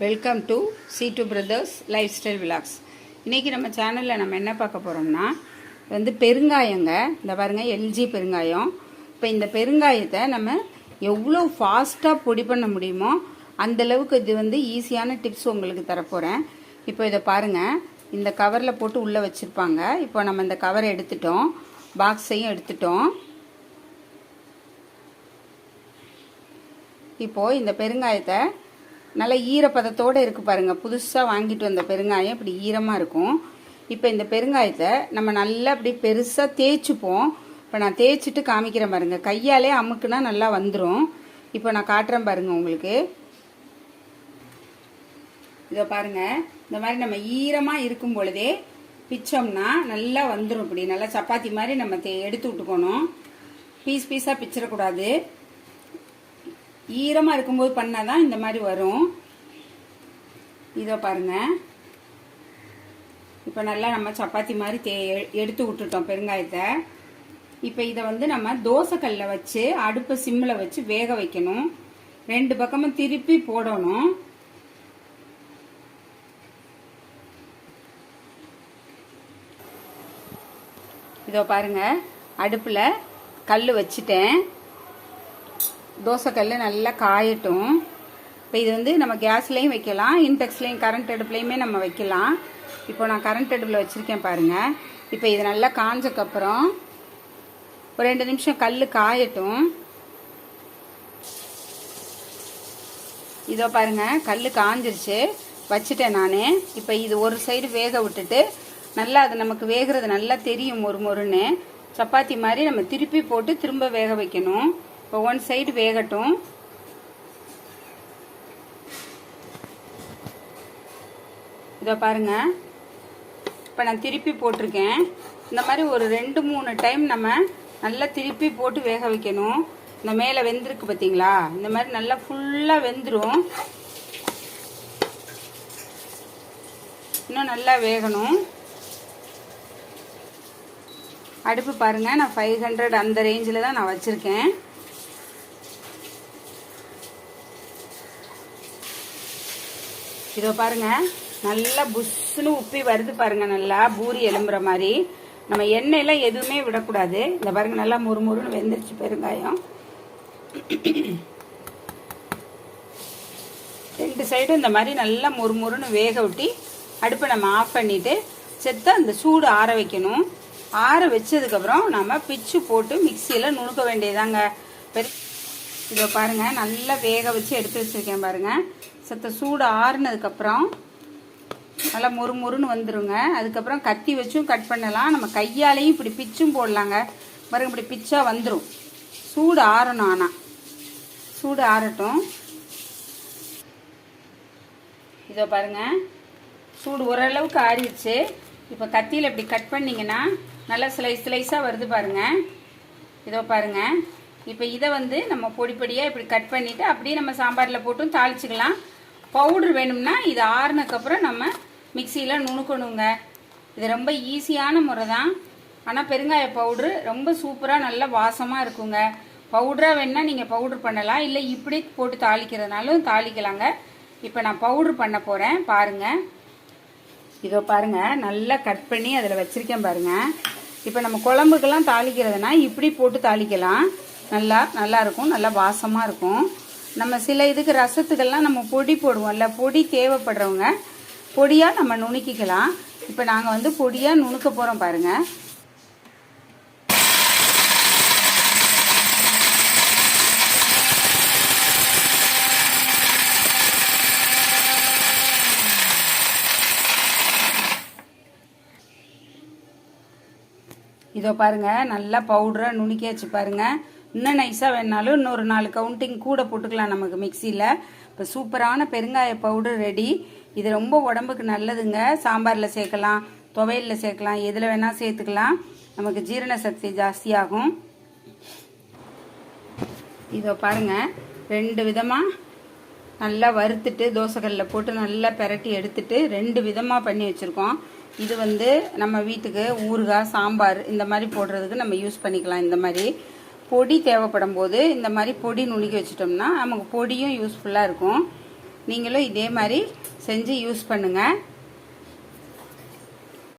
Welcome to C two brothers lifestyle vlogs இன்றைக்கி நம்ம சேனலில் நம்ம என்ன பார்க்க போகிறோம்னா வந்து பெருங்காயங்க. இந்த பாருங்கள் எல்ஜி பெருங்காயம். இப்போ இந்த பெருங்காயத்தை நம்ம எவ்வளோ ஃபாஸ்ட்டாக பொடி பண்ண முடியுமோ அந்த அளவுக்கு இது வந்து ஈஸியான டிப்ஸ் உங்களுக்கு தரப்போகிறேன் இப்போ இதை பாருங்கள் இந்த கவரில் போட்டு உள்ளே வச்சுருப்பாங்க. இப்போ நம்ம இந்த கவரை எடுத்துட்டோம். பாக்ஸையும் எடுத்துட்டோம். இப்போது இந்த பெருங்காயத்தை நல்ல ஈரப்பதத்தோடு இருக்கு பாருங்கள் புதுசாக வாங்கிட்டு வந்த பெருங்காயம் இப்படி ஈரமாக இருக்கும். இப்போ இந்த பெருங்காயத்தை நம்ம நல்லா அப்படி பெருசாக தேய்ச்சிப்போம். இப்போ நான் தேய்ச்சிட்டு காமிக்கிறேன் பாருங்கள் கையாலே அமுக்குனா நல்லா வந்துடும் இப்போ நான் காட்டுறேன் பாருங்கள் உங்களுக்கு. இதை பாருங்க. இந்த மாதிரி நம்ம ஈரமாக இருக்கும் பொழுதே பிச்சோம்னா நல்லா வந்துடும் இப்படி. நல்லா சப்பாத்தி மாதிரி நம்ம தே எடுத்து விட்டுக்கணும். பீஸ் பீஸாக பிச்சிடக்கூடாது. ஈரமாக இருக்கும்போது பண்ணாதான் இந்த மாதிரி வரும். இதோ பாருங்க. இப்போ நல்லா நம்ம சப்பாத்தி மாதிரி தே எடுத்து விட்டுட்டோம் பெருங்காயத்தை. இப்போ இதை வந்து நம்ம தோசைக்கல்ல வச்சு அடுப்பை சிம்மில் வச்சு வேக வைக்கணும். ரெண்டு பக்கமும் திருப்பி போடணும். இதோ பாருங்க அடுப்பில் கல் வச்சுட்டேன். தோசைக்கல் நல்லா காயட்டும். இப்போ இது வந்து நம்ம கேஸ்லேயும் வைக்கலாம் இன்டெக்ஸ்லேயும் கரண்ட் அடுப்புலையுமே நம்ம வைக்கலாம். இப்போ நான் கரண்ட் அடுப்பில் வச்சுருக்கேன் பாருங்கள் இப்போ இது நல்லா காஞ்சக்கப்புறம் ஒரு ரெண்டு நிமிஷம் கல் காயட்டும். இதோ பாருங்க கல் காஞ்சிருச்சு. வச்சுட்டேன் நான். இப்போ இது ஒரு சைடு வேக விட்டுட்டு நல்லா அது நமக்கு வேகிறது நல்லா தெரியும் ஒரு மொறுன்னு. சப்பாத்தி மாதிரி நம்ம திருப்பி போட்டு திரும்ப வேக வைக்கணும். இப்போ ஒன் சைடு வேகட்டும். இதை பாருங்க. இப்போ நான் திருப்பி போட்டிருக்கேன். இந்த மாதிரி ஒரு ரெண்டு மூணு டைம் நம்ம நல்லா திருப்பி போட்டு வேக வைக்கணும். இந்த மேலே வெந்திருக்கு பார்த்தீங்களா? இந்த மாதிரி நல்லா ஃபுல்லாக வெந்துடும் இன்னும் நல்லா வேகணும். அடுப்பு பாருங்கள் நான் ஃபைவ் ஹண்ட்ரட் அந்த ரேஞ்சில் தான் நான் வச்சுருக்கேன். இதோ பாருங்க நல்லா புஷ்ஷுன்னு உப்பி வருது பாருங்க நல்லா பூரி எலும்புற மாதிரி. நம்ம எண்ணெயெல்லாம் எதுவுமே விடக்கூடாது. இந்த பாருங்க நல்லா முறுமுறுன்னு வெந்துருச்சு பெருங்காயம். ரெண்டு சைடும் இந்த மாதிரி நல்லா முறுமுறுன்னு வேக விட்டி அடுப்பை நம்ம ஆஃப் பண்ணிட்டு செத்த அந்த சூடு ஆற வைக்கணும். ஆற வச்சதுக்கப்புறம் நம்ம பிச்சு போட்டு மிக்சியில் நுணுக்க வேண்டியதாங்க. பெரு இதை பாருங்கள் நல்லா வேக வச்சு எடுத்து வச்சிருக்கேன் பாருங்கள் சத்த சூடு ஆறுனதுக்கப்புறம் நல்லா மொறு மொறுன்னு வந்துருங்க. அதுக்கப்புறம் கத்தி வச்சும் கட் பண்ணலாம். நம்ம கையாலையும் இப்படி பிச்சும் போடலாங்க. பாருங்க இப்படி பிச்சா வந்துடும் சூடு ஆறணும் ஆனால் சூடு ஆறட்டும். இதோ பாருங்க. சூடு ஓரளவுக்கு ஆறிடுச்சு. இப்போ கத்தியில் இப்படி கட் பண்ணிங்கன்னா நல்லா ஸ்லைஸ் ஸ்லைஸாக வருது பாருங்கள் இதோ பாருங்க. இப்போ இதை வந்து நம்ம பொடி பொடியாக இப்படி கட் பண்ணிவிட்டு அப்படியே நம்ம சாம்பாரில் போட்டும் தாளிச்சிக்கலாம். பவுட்ரு வேணும்னா இது ஆறுனக்கப்புறம் நம்ம மிக்சியில் நுணுக்கணுங்க. இது ரொம்ப ஈஸியான முறை தான் ஆனால் பெருங்காய பவுட்ரு ரொம்ப சூப்பராக நல்ல வாசமாக இருக்குங்க. பவுடராக வேணால் நீங்கள் பவுட்ரு பண்ணலாம். இல்லை இப்படி போட்டு தாளிக்கிறதுனாலும் தாளிக்கலாங்க. இப்போ நான் பவுட்ரு பண்ண போகிறேன் பாருங்கள் இதோ பாருங்க. நல்லா கட் பண்ணி அதில் வச்சுருக்கேன் பாருங்கள் இப்போ நம்ம குழம்புக்கெல்லாம் தாளிக்கிறதுனா இப்படி போட்டு தாளிக்கலாம். நல்லா நல்லா இருக்கும். நல்லா வாசமாக இருக்கும். நம்ம சில இதுக்கு ரசத்துக்கெல்லாம் நம்ம பொடி போடுவோம்ல பொடி தேவைப்படுறவங்க பொடியாக நம்ம நுணுக்கிக்கலாம். இப்போ நாங்கள் வந்து பொடியாக நுணுக்க போகிறோம் பாருங்கள் இதோ பாருங்கள் நல்லா பவுடரை நுணுக்கியாச்சு பாருங்கள் இன்னும் நைஸாக வேணாலும் இன்னொரு நாலு கவுண்டிங் கூட போட்டுக்கலாம் நமக்கு மிக்சியில் இப்போ சூப்பரான பெருங்காய பவுடர் ரெடி இது ரொம்ப உடம்புக்கு நல்லதுங்க. சாம்பாரில் சேர்க்கலாம் துவையலில் சேர்க்கலாம் எதில் வேணால் சேர்த்துக்கலாம். நமக்கு ஜீரண சக்தி ஜாஸ்தியாகும். இதோ பாருங்க ரெண்டு விதமாக நல்லா வறுத்துட்டு தோசைக்கல்லில் போட்டு நல்லா பெரட்டி எடுத்துட்டு ரெண்டு விதமாக பண்ணி வச்சுருக்கோம். இது வந்து நம்ம வீட்டுக்கு ஊறுகாய் சாம்பார் இந்த மாதிரி போடுறதுக்கு நம்ம யூஸ் பண்ணிக்கலாம் இந்த மாதிரி. பொடி தேவைப்படும் போது இந்த மாதிரி பொடி நுணுக்கி வச்சிட்டோம்னா நமக்கு பொடியும் யூஸ்ஃபுல்லாக இருக்கும். நீங்களும் இதே மாதிரி செஞ்சு யூஸ் பண்ணுங்கள்